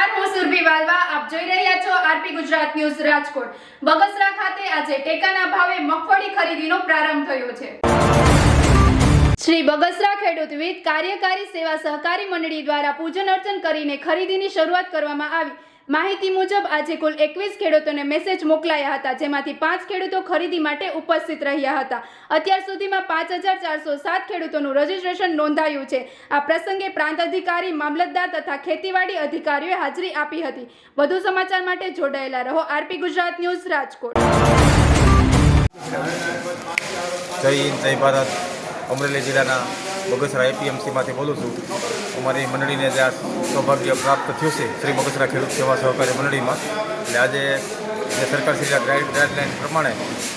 નમસ્કાર, હું સુરભી વાલવા. આપ જોઈ રહ્યા છો આરપી ગુજરાત ન્યૂઝ રાજકોટ. બગસરા ખાતે આજે ટેકાના ભાવે મગફળી ખરીદીનો પ્રારંભ થયો છે. શ્રી બગસરા ખેડૂત વિદ કાર્યકારી સેવા સહકારી મંડળી દ્વારા પૂજન અર્ચન કરીને ખરીદીની શરૂઆત કરવામાં આવી. માહિતી મુજબ, આજે કુલ એકવીસ ખેડૂતોને મેસેજ મોકલાયા હતા, જેમાંથી પાંચ ખેડૂતો ખરીદી માટે ઉપસ્થિત રહ્યા હતા. અત્યાર સુધીમાં પાંચ હજાર ચારસો સાત ખેડૂતોનું રજીસ્ટ્રેશન નોંધાયું છે. આ પ્રસંગે પ્રાંત અધિકારી, મામલતદાર તથા ખેતીવાડી અધિકારીઓએ હાજરી આપી હતી. વધુ સમાચાર માટે જોડાયેલા રહો આરપી ગુજરાત ન્યૂઝ રાજકોટ. જય હિન્દ, જય ભારત. અમરેલી જિલ્લાના બગસરા એપીએમસીમાંથી બોલું છું. અમારી મંડળીને જે આ સૌભાગ્ય પ્રાપ્ત થયું છે, શ્રી બગસરા ખેડૂત સેવા સહકારી મંડળીમાં. એટલે આજે જે સરકારશ્રીના ગાઈડ ગાઈડલાઇન પ્રમાણે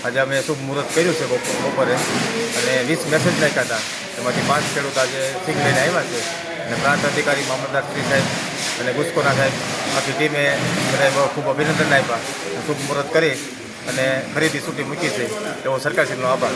આજે અમે શુભ મુહૂર્ત કર્યું છે બપ- બપોરે. અને વીસ મેસેજ નાખ્યા હતા. એમાંથી પાંચ ખેડૂત આજે સિંગ લઈને આવ્યા છે. અને પ્રાંત અધિકારી મામલતદાર શ્રી સાહેબ અને ગુસ્કોના સાહેબ, આખી ટીમે બધા ખૂબ અભિનંદન આપ્યા. શુભ મુહૂર્ત કરી અને ખરીદી છૂટી મૂકી છે. એવો સરકારશ્રીનો આભાર.